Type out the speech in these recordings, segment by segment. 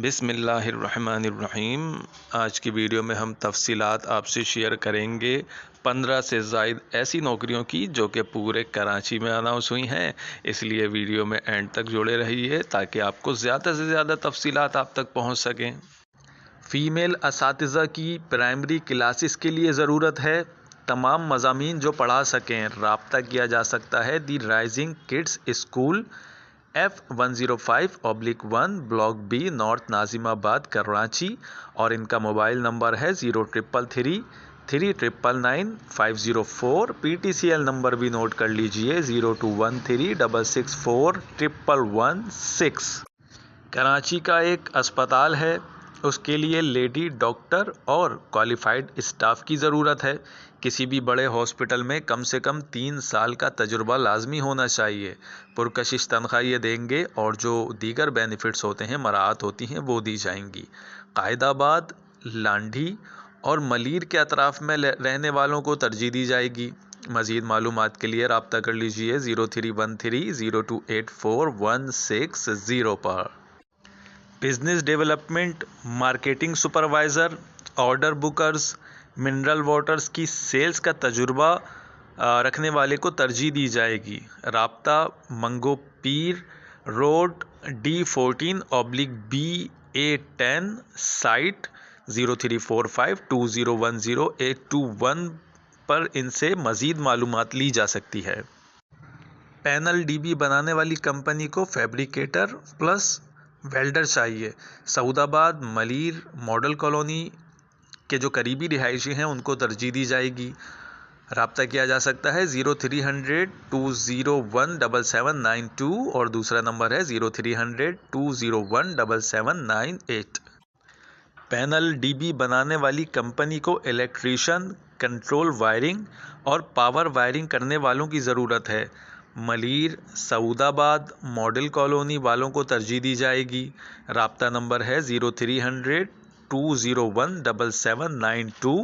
बिसमीम आज की वीडियो में हम तफसीलात आपसे शेयर करेंगे। पंद्रह से जायद ऐसी नौकरियों की जो कि पूरे कराची में अनाउंस हुई हैं। इसलिए वीडियो में एंड तक जुड़े रहिए ताकि आपको ज़्यादा से ज़्यादा तफसीलात आप तक पहुँच सकें। फ़ीमेल इस की प्राइमरी क्लासेस के लिए ज़रूरत है। तमाम मजामी जो पढ़ा सकें, रबता किया जा सकता है। The rising kids school. F one zero five oblique one block B north Nazimabad Karachi और इनका मोबाइल नंबर है zero triple three three triple nine five zero four P T C L number भी note कर लीजिए, zero two one three, double six four triple one six Karachi का एक अस्पताल है उसके लिए लेडी डॉक्टर और क्वालिफाइड स्टाफ की ज़रूरत है। किसी भी बड़े हॉस्पिटल में कम से कम तीन साल का तजुर्बा लाजमी होना चाहिए। पुरकशिश तनख्वाह ये देंगे और जो दीगर बेनिफिट्स होते हैं, मराहत होती हैं, वो दी जाएँगी। कायदाबाद, लांडी और मलिर के अतराफ़ में रहने वालों को तरजीह दी जाएगी। मज़ीद मालूम के लिए रबता कर लीजिए zero three one three zero two eight four one six zero पर। Business development, marketing supervisor, order bookers, mineral waters की सेल्स का तजुर्बा रखने वाले को तरजीह दी जाएगी। रबता, Mangho Pir, road, D fourteen, oblique B A ten, site, zero three four five two zero one zero eight two one पर इनसे मज़ीद मालूम ली जा सकती है। पैनल डीबी बनाने वाली कंपनी को फैब्रिकेटर प्लस वेल्डर चाहिए सऊदाबाद मलिर मॉडल कॉलोनी के जो करीबी रिहायशी हैं, उनको तरजीह दी जाएगी। रबता किया जा सकता है zero three hundred two zero one double seven nine two और दूसरा नंबर है zero three hundred two zero one double seven nine eight. Panel DB बनाने वाली कंपनी को इलेक्ट्रीशियन, कंट्रोल वायरिंग और पावर वायरिंग करने वालों की ज़रूरत है। मलिर, सऊदाबाद मॉडल कॉलोनी वालों को तरजीह दी जाएगी। रबता नंबर है zero three hundred two zero one double seven nine two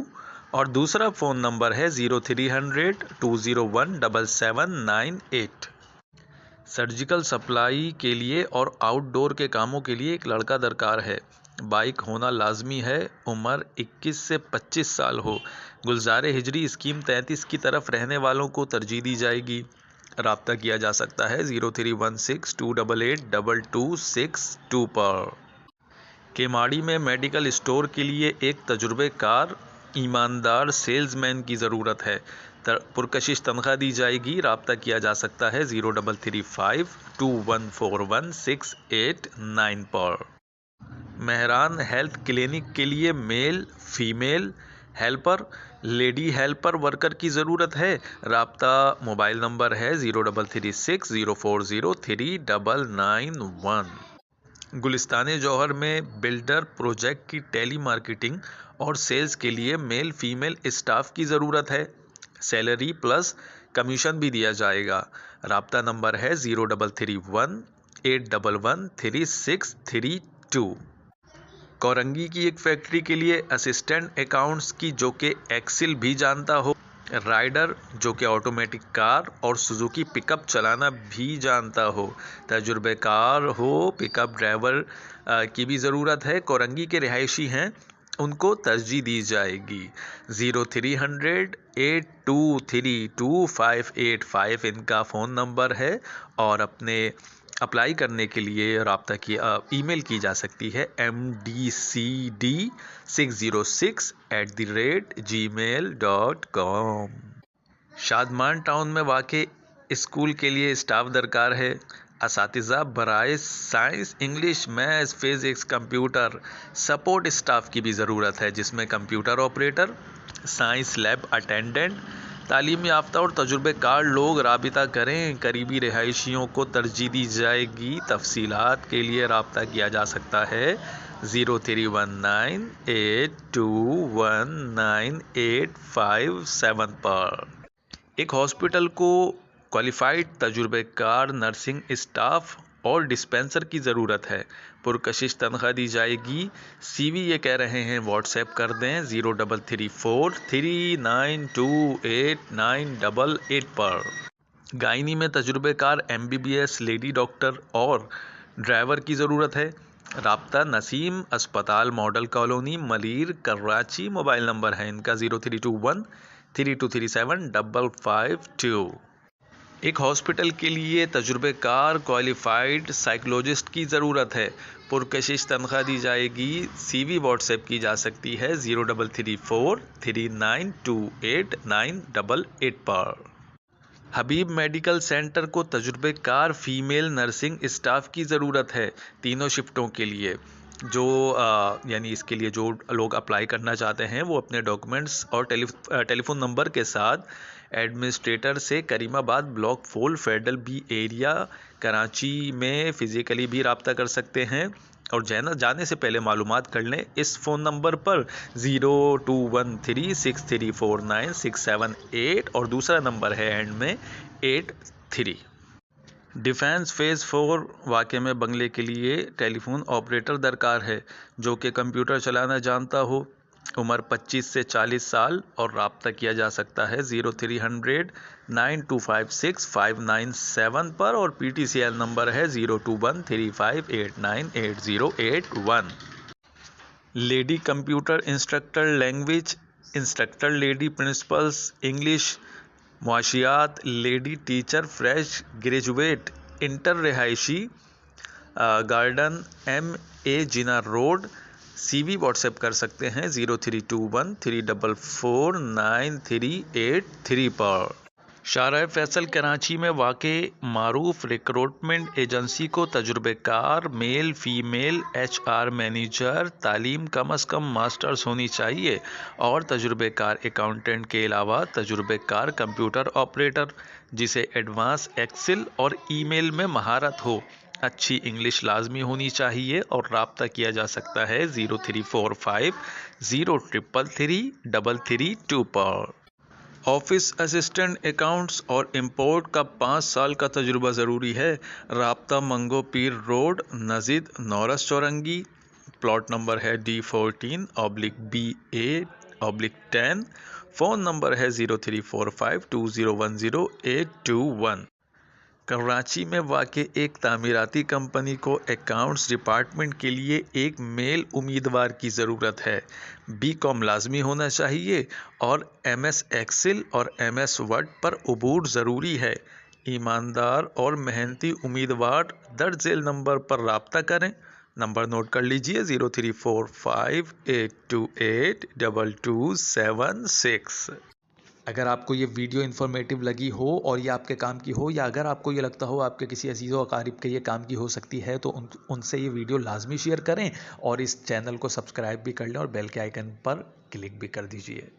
और दूसरा फ़ोन नंबर है zero three hundred two zero one double seven nine eight. Surgical supply के लिए और आउटडोर के कामों के लिए एक लड़का दरकार है। बाइक होना लाजमी है, उम्र 21 से 25 साल हो। गुलजार हिजरी स्कीम 33 की तरफ़ रहने वालों को तरजीह दी जाएगी। रबता किया जा सकता है zero three one six two double eight double two six two पर। केमाड़ी में मेडिकल स्टोर के लिए एक तजुर्बेकार, ईमानदार सेल्समैन की ज़रूरत है। पुरकशिश तनख्वाह दी जाएगी, रबता किया जा सकता है zero double three five two one four one six eight nine पर। मेहरान हेल्थ क्लिनिक के लिए male, female helper, lady helper worker की ज़रूरत है। रबता मोबाइल नंबर है zero double three six, zero four, zero three double nine one. Gulistan Jauhar में builder project की टेली मार्केटिंग और सेल्स के लिए मेल फीमेल स्टाफ की ज़रूरत है। सैलरी प्लस कमीशन भी दिया जाएगा। रबता नंबर है zero double three one, eight double one, three six, three two. Korangi की एक फैक्ट्री के लिए असिस्टेंट अकाउंट्स की, जो कि एक्सिल भी जानता हो, राइडर, जो कि ऑटोमेटिक कार और सुजुकी पिकअप चलाना भी जानता हो। तजुर्बेकार हो, पिकअप ड्राइवर की भी ज़रूरत है, कोरंगी के रिहायशी हैं, उनको तरजीह दी जाएगी। Zero three hundred, eight two three two five eight five इनका फ़ोन नंबर है और अपने अप्लाई करने के लिए रबता की ईमेल की जा सकती है M D C D six zero six eight the rate G mail dot com Shadman town में वाक़ स्कूल के लिए स्टाफ दरकार है। इस बरए science, English, maths, physics, computer support staff की भी ज़रूरत है, जिसमें computer operator, science lab attendant तालीम याफ्ता और तजुर्बेकार लोग रबता करें। करीबी रिहायशियों को तरजीह दी जाएगी। तफसीलात के लिए रबता किया जा सकता है। Zero three one nine eight two one nine eight five seven पर। एक हॉस्पिटल को क्वालिफाइड तजुर्बेकार नर्सिंग स्टाफ और डिस्पेंसर की ज़रूरत है। पुरकशिश तनख्वाह दी जाएगी। सीवी ये कह रहे हैं व्हाट्सएप कर दें zero double three four three nine two eight nine double eight पर। गायनी में तजुर्बेकार M B B S lady doctor और ड्राइवर की ज़रूरत है। रबता नसीम, अस्पताल model colony, Malir, Karachi, mobile number है इनका zero three two one three two three seven double five two एक हॉस्पिटल के लिए तजुर्बेकार क्वालिफाइड साइकोलॉजिस्ट की ज़रूरत है। पुरकशिश तनख्वाह दी जाएगी। सी वी व्हाट्सएप की जा सकती है zero double three four three nine two eight nine double eight पर। हबीब मेडिकल सेंटर को तजुर्बेकार फीमेल नर्सिंग स्टाफ की ज़रूरत है। तीनों शिफ्टों के लिए। जो यानी इसके लिए जो लोग अप्लाई करना चाहते हैं, वो अपने डॉक्यूमेंट्स और टेलीफोन नंबर के साथ एडमिनिस्ट्रेटर से Karimabad block four federal B area Karachi में फ़िज़िकली भी रबता कर सकते हैं। और जाना, जाने से पहले मालूम कर लें, इस फ़ोन नंबर पर zero two one three six three four nine six seven eight और दूसरा नंबर है एंड में eight three defence phase four वाक़े में बंगले के लिए टेलीफोन ऑपरेटर दरकार है, जो कि कंप्यूटर चलाना जानता हो। उम्र 25 से 40 साल और रबता किया जा सकता है zero three hundred nine two five six five nine seven पर और P T C L number है zero two one three five eight nine eight zero eight one. Lady computer instructor language instructor lady principals English मुआशियात lady teacher fresh graduate inter रिहायशी garden M A Jinnah road C V WhatsApp कर सकते हैं zero three two one three double four nine three eight three पर। शारा फैसल कराची में वाक़ मरूफ recruitment agency को तजुर्बेकार male female H R manager तालीम कम अज़ कम मास्टर्स होनी चाहिए और तजुर्बेकार अकाउंटेंट के अलावा तजुर्बेकार कंप्यूटर ऑपरेटर जिसे एडवांस एक्सेल और ईमेल में महारत हो। अच्छी इंग्लिश लाजमी होनी चाहिए और रबता किया जा सकता है zero three four five zero triple three double three two पर। ऑफ़िस असिस्टेंट, अकाउंट्स और इम्पोर्ट का पाँच साल का तजुर्बा ज़रूरी है। रबता मंगो पीर रोड, नज़ीद नौरस चौरंगी। प्लॉट नंबर है D fourteen oblique B A oblique ten phone number है zero three four five two zero one zero eight two one Karachi में वाक़ एक तामीराती कंपनी को अकाउंट्स डिपार्टमेंट के लिए एक मेल उम्मीदवार की ज़रूरत है। बी कॉम लाजमी होना चाहिए और एम एस एक्सेल और एम एस वर्ड पर अबूर ज़रूरी है। ईमानदार और मेहनती उम्मीदवार दर्ज झेल नंबर पर रबता करें। नंबर नोट कर लीजिए zero three four five eight two eight double two seven six. अगर आपको ये वीडियो इन्फॉर्मेटिव लगी हो और ये आपके काम की हो, या अगर आपको ये लगता हो आपके किसी अज़ीज़ वकारीब के ये काम की हो सकती है तो उन, उनसे ये वीडियो लाजमी शेयर करें और इस चैनल को सब्सक्राइब भी कर लें और बेल के आइकन पर क्लिक भी कर दीजिए।